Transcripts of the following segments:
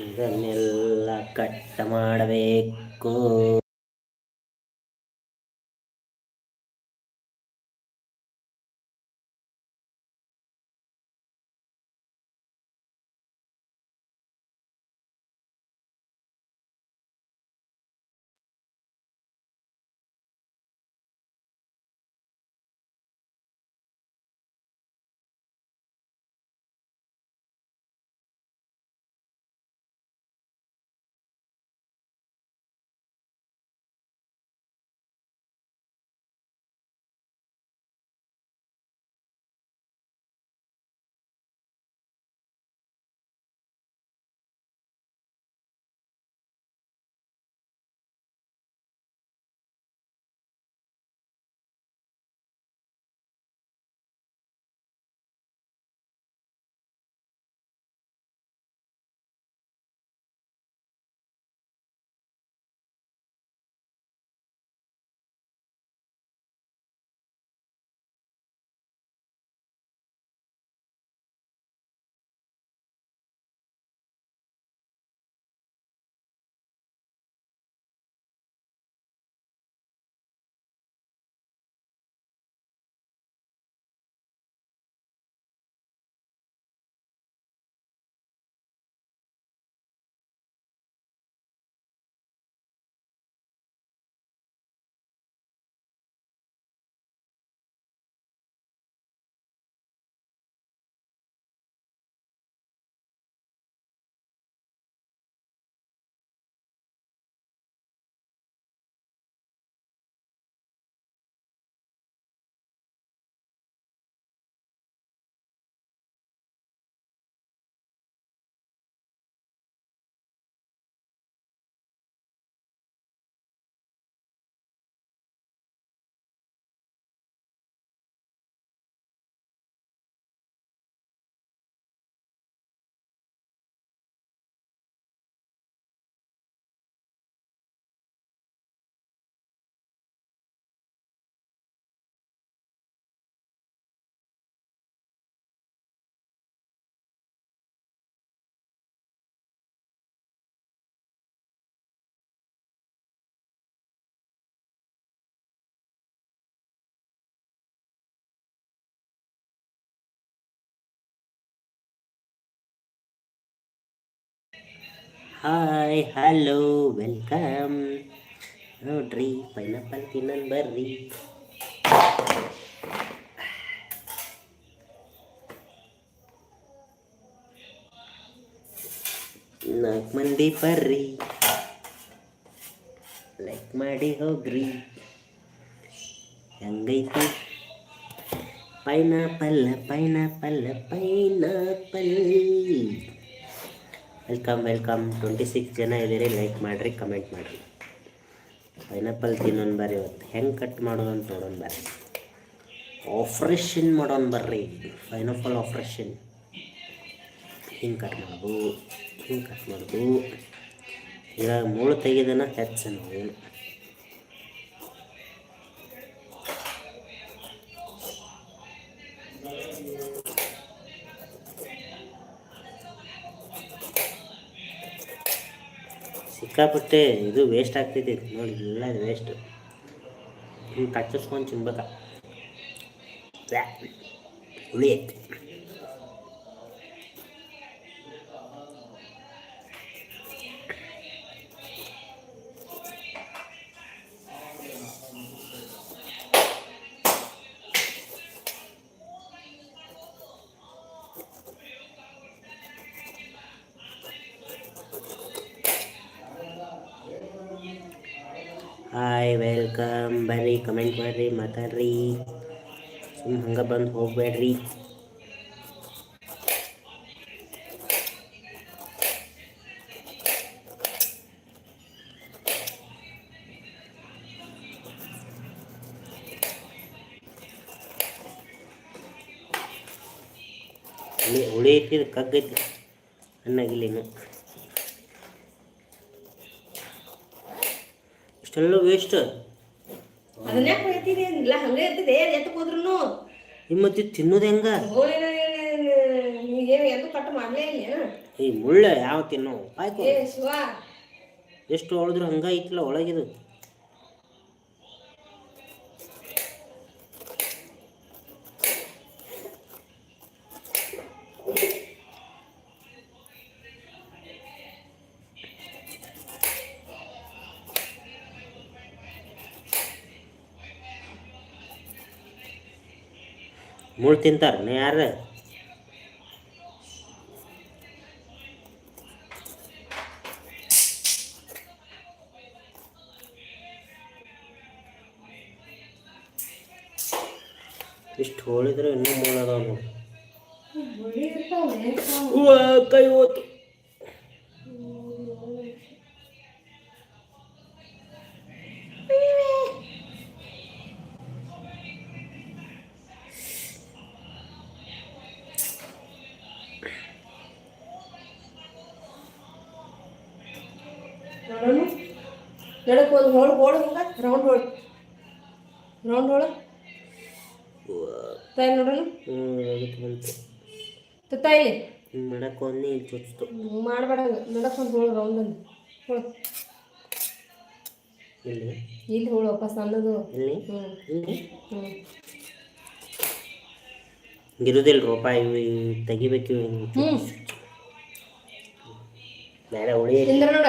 ಇದನ್ನೆಲ್ಲ ಕಟ್ ಮಾಡಬೇಕು. Hi hello welcome ನೋಡ್ರಿ ಪೈನಾಪಲ್ ತಿನ್ನನ್ ಬರ್ರಿ ನಾಲ್ಕು ಮಂದಿ ಬರ್ರಿ ಲೈಕ್ ಮಾಡಿ ಹೋಗ್ರಿ ಹೆಂಗೈತಿ pineapple pineapple pineapple welcome welcome twenty six ಜನ ಇದ್ದೀರಿ ಲೈಕ್ ಮಾಡಿರಿ ಕಮೆಂಟ್ ಮಾಡಿರಿ. ಪೈನಾಪಲ್ ತಿನ್ನೋಣ ಬರ್ರಿ ಇವತ್ತು. ಹೆಂಗೆ ಕಟ್ ಮಾಡೋದು ಅಂತ ನೋಡೋಣ ಬರ್ರಿ. ಆಪ್ರೇಷನ್ ಮಾಡೋಣ ಬರ್ರಿ. ಪೈನಾಪಲ್ ಆಪ್ರೇಷನ್ ಹಿಂಗೆ ಕಟ್ ಮಾಡೋದು, ಹಿಂಗೆ ಕಟ್ ಮಾಡೋದು. ಈಗ ಮೂಳು ತೆಗೆದನ ಹೆಚ್ಚು ನಾವು ಸಿಕ್ಕಾಪಟ್ಟೆ ಇದು ವೇಸ್ಟ್ ಆಗ್ತೈತಿ ನೋಡಿ ಎಲ್ಲ ವೇಸ್ಟ್ ಹಿಂಗೆ ಕಚ್ಚಿಸ್ಕೊಂಡು ತಿನ್ಬೇಕಾ? ಹುಳಿ ಹಾಯ್ ವೆಲ್ಕಮ್ ಬರ್ರಿ ಕಮೆಂಟ್ ಮಾಡ್ರಿ, ಮಾತಾಡ್ರಿ. ಸುಮ್ಮನೆ ಹಂಗೆ ಬಂದು ಹೋಗ್ಬೇಡ್ರಿ. ಹುಳಿ ಹುಳಿ ಐತಿ ಕಗ್ಗೈತಿ. ಹಣ್ಣಾಗಿಲ್ಲ ಇಷ್ಟೆಲ್ಲ ವೇಸ್ಟ್ ಅದನ್ನ ಯಾಕೆ ಹೇಳ್ತಿದೆ ಇಲ್ಲ ಹಂಗೆ ಇರ್ತಿದೆ ಎತ್ತಕ್ಕೆ ಹೋದ್ರು ಮತ್ತೆ ತಿನ್ನೋದು ಹೆಂಗ? ಏನು ಎಂತ ಕಟ್ ಮಾಡಲೇ ಇಲ್ಲ ಈ ಮುಳ್ಳ ಯಾವ ತಿನ್ನೋ ಆಯ್ತು ಎಷ್ಟು ಹೊಳದ್ರು ಹಂಗ ಐತಿಲ್ಲ ಒಳಗಿದು. ಮುಳ್ಳು ತಿಂತಾರೆ ಯಾರು ಇಷ್ಟು ಹೋಳಿದ್ರೆ ಇನ್ನೂ ಮುಳ್ಳು ಅದಾವ ನೋಡಿ. ಮುಳ್ಳಿ ಇರ್ತಾವಲ್ಲ ಉವ್ವ, ಕೈ ಹೋತು ನೋಡೋಣ. ನಡಕ್ಕೆ ಒಂದು ಹೋಳು ಹೋಳು ಹಂಗ ರೌಂಡ್ ಹೋಳು ರೌಂಡ್ ಹೋಳು ತಾಯಿ ನೋಡೋಣ. ತಾಯಿ. ನಡಕ್ಕೆ ಒಂದು ಇಲ್ಲಿ ಚುಚ್ಚಿತು ಮಾಡಬೇಡ ನಡಕ್ಕೆ ಒಂದು ಹೋಳು ರೌಂಡ್ ಒಂದು ಹೋಳು. ಇಲ್ಲಿ? ಇಲ್ಲಿ ಹೋಳು ವಾಪಸ್ ಸಣ್ಣದು ಇಲ್ಲಿ? ಹ್ಞೂ ಇರುದಿಲ್ಲ ರೂಪ ಇವು ತೆಗಿಬೇಕು ಹ್ಞೂ ಬೇರೆ ಉಳಿ ನೋಡ.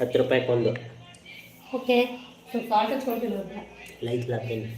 ಹತ್ತು ರೂಪಾಯಿಗೆ ಒಂದು ಓಕೆ ಲೈಟ್ ಲಾಕೇನು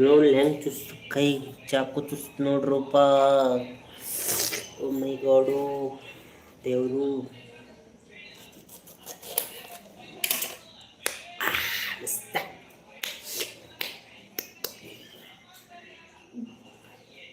ನೋಡಿ ಹೆಂಗೆ ಚುಸ್ ಕೈ ಚಾಕು ಚುಸ್ ನೋಡ್ರಪ್ಪ ಮೈ ಗಾಡು ದೇವರು.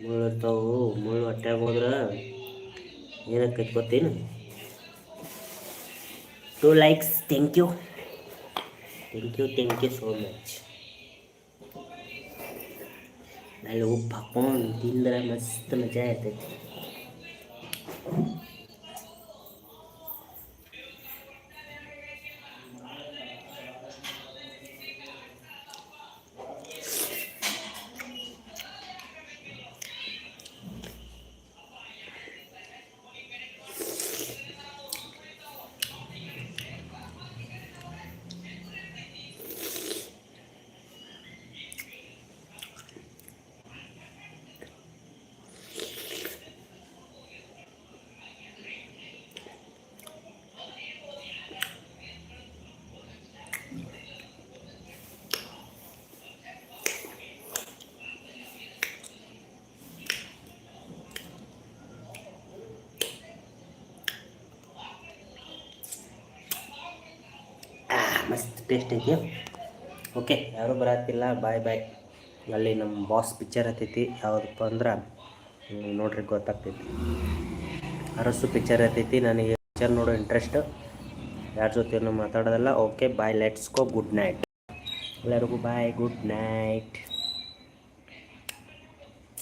ಮುಳ್ಳು ಇರ್ತಾವು ಮುಳ್ಳು ಹೊಟ್ಟೆ ಹೋದ್ರೆ ಏನಕ್ಕೆ ಗೊತ್ತೇನು? Two likes thank you thank you thank you so much ના લોકો ભગવાન દિલ મસ્ત મજા આવે ಟೇಸ್ಟ್ ಐತಿ. ಓಕೆ ಯಾರೂ ಬರತ್ತಿಲ್ಲ ಬಾಯ್ ಬಾಯ್ ಅಲ್ಲಿ ನಮ್ಮ ಬಾಸ್ ಪಿಕ್ಚರ್ ಹತ್ತೈತಿ. ಯಾವುದಪ್ಪ ಅಂದ್ರೆ ನೋಡ್ರಿ ಗೊತ್ತಾಗ್ತೈತಿ. ಅರಸು ಪಿಕ್ಚರ್ ಹತ್ತೈತಿ. ನನಗೆ ಪಿಕ್ಚರ್ ನೋಡೋ ಇಂಟ್ರೆಸ್ಟ್ ಯಾರ ಜೊತೆ ಮಾತಾಡೋದಲ್ಲ. Okay bye let's go good night ಎಲ್ಲರಿಗೂ ಬಾಯ್ ಗುಡ್ ನೈಟ್